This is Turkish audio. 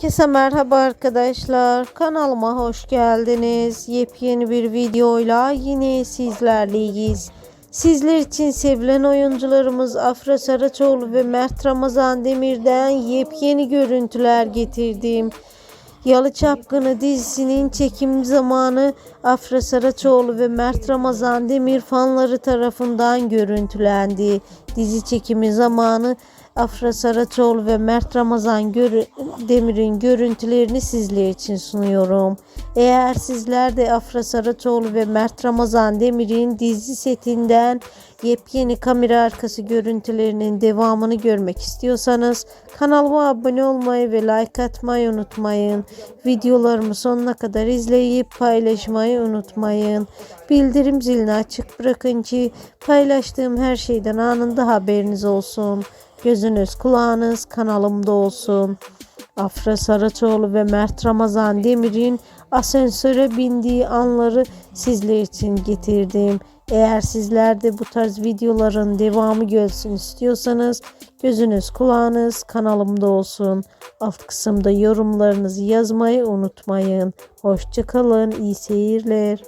Herkese merhaba arkadaşlar. Kanalıma hoş geldiniz. Yepyeni bir videoyla yine sizlerleyiz. Sizler için sevilen oyuncularımız Afra Saraçoğlu ve Mert Ramazan Demir'den yepyeni görüntüler getirdim. Yalı Çapkını dizisinin çekim zamanı Afra Saraçoğlu ve Mert Ramazan Demir fanları tarafından görüntülendi. Dizi çekimi zamanı Afra Saraçoğlu ve Mert Ramazan görü- Demir'in görüntülerini sizler için sunuyorum. Eğer sizler de Afra Saraçoğlu ve Mert Ramazan Demir'in dizi setinden yepyeni kamera arkası görüntülerinin devamını görmek istiyorsanız kanalıma abone olmayı ve like atmayı unutmayın. Videolarımı sonuna kadar izleyip paylaşmayı unutmayın. Bildirim zilini açık bırakın ki paylaştığım her şeyden anında haberiniz olsun. Gözünüz kulağınız kanalımda olsun. Afra Saraçoğlu ve Mert Ramazan Demir'in asansöre bindiği anları sizler için getirdim. Eğer sizler de bu tarz videoların devamı gelsin istiyorsanız gözünüz kulağınız kanalımda olsun. Alt kısımda yorumlarınızı yazmayı unutmayın. Hoşçakalın, iyi seyirler.